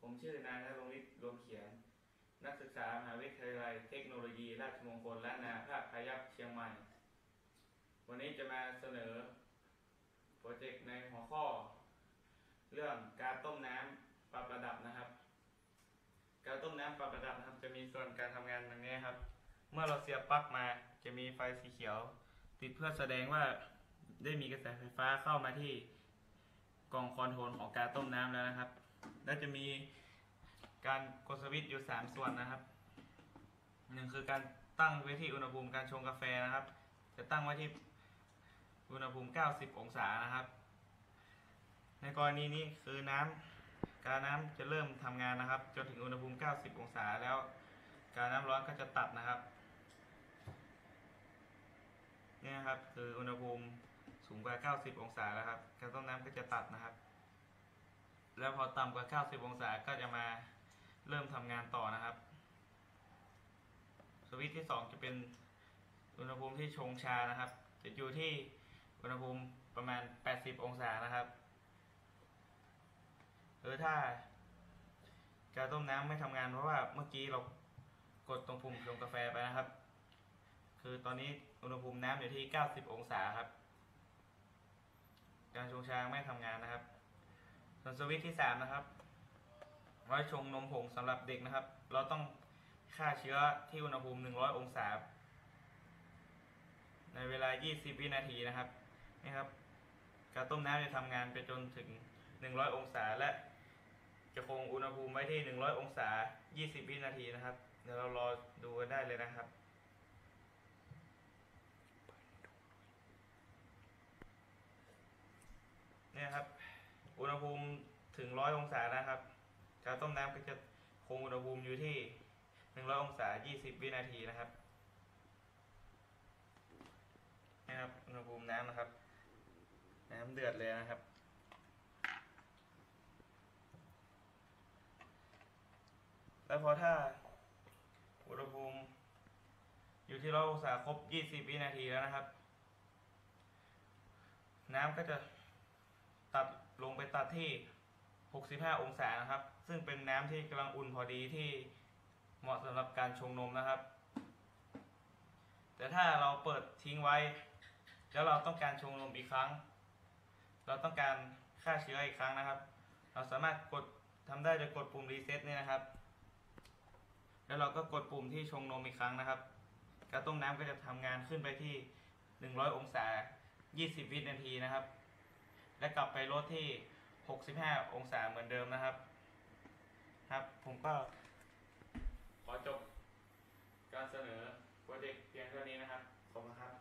ผมชื่อนายนรงฤทธิ์รวมเขียน นักศึกษามหาวิทยาลัยเทคโนโลยี ราชมงคลล้านนาภาคพายัพเชียงใหม่ วันนี้จะมาเสนอโปรเจกต์ในหัวข้อ เรื่องการต้มน้ำปรับระดับนะครับ การต้มน้ำปรับระดับนะครับ จะมีส่วนการทำงานดังนี้ครับ เมื่อเราเสียบปลั๊กมาจะมีไฟสีเขียว ติดเพื่อแสดงว่าได้มีกระแสไฟฟ้าเข้ามาที่กล่องคอนโทรลของการต้มน้ำแล้วนะครับ และจะมีการกดสวิตช์อยู่ 3 ส่วนนะครับหนึ่งคือการตั้งไว้ที่อุณหภูมิการชงกาแฟนะครับ จะตั้งไว้ที่อุณหภูมิ 90 องศานะครับ ในกรณีนี้คือน้ำการน้ำจะเริ่มทำงานนะครับ จนถึงอุณหภูมิ 90 องศาแล้ว การน้ำร้อนก็จะตัดนะครับนี่นะครับคืออุณหภูมิสูงกว่า 90 องศาแล้วครับ การต้มน้ำก็จะตัดนะครับ แล้วพอต่ำกว่า 90 องศาก็จะมาเริ่มทำงานต่อนะครับ สวิตช์ที่ 2 จะเป็นอุณหภูมิที่ชงชานะครับ จะอยู่ที่อุณหภูมิประมาณ 80 องศานะครับหรือถ้าการต้มน้ำไม่ทำงานเพราะว่าเมื่อกี้เรากดตรงปุ่มชงกาแฟไปนะครับ คือตอนนี้อุณหภูมิน้ำอยู่ที่ 90 องศาครับ การชงชาไม่ทำงานนะครับ ส่วนสวิตที่3นะครับไว้ชงนมผงสำหรับเด็กนะครับ เราต้องฆ่าเชื้อที่อุณหภูมิ 100 องศา ในเวลา 20 วินาทีนะครับนี่ครับการต้มน้ำจะทำงานไปจนถึง 100 องศาและจะคงอุณหภูมิไว้ที่ 100 องศา 20 วินาทีนะครับ เดี๋ยวเรารอดูกันได้เลยนะครับ เนี่ยครับ อุณหภูมิถึง100องศานะครับ การต้มน้ำก็จะคงอุณหภูมิอยู่ที่100อยองศา20วินาทีนะครับนะครับอุณหภูมิน้ำนะครับ น้ำเดือดเลยนะครับ แล้วพอถ้าอุณหภูมิ อยู่ที่ร้อยองศาครบ20วินาทีแล้วนะครับ น้ำก็จะ ตัดลงไปตัดที่ 65 องศานะครับ ซึ่งเป็นน้ำที่กำลังอุ่นพอดีที่เหมาะสำหรับการชงนมนะครับ แต่ถ้าเราเปิดทิ้งไว้ แล้วเราต้องการชงนมอีกครั้ง เราต้องการฆ่าเชื้ออีกครั้งนะครับ เราสามารถกดทำได้โดยกดปุ่มรีเซ็ตเนี่ยนะครับ แล้วเราก็กดปุ่มที่ชงนมอีกครั้งนะครับการต้มน้ำก็จะทำงานขึ้นไปที่ 100 องศา 20 วินาทีนะครับ และกลับไปลดที่ 65 องศาเหมือนเดิมนะครับ ครับ ผมก็ขอจบการเสนอโปรเจกต์เพียงเท่านี้นะครับ ขอบคุณครับ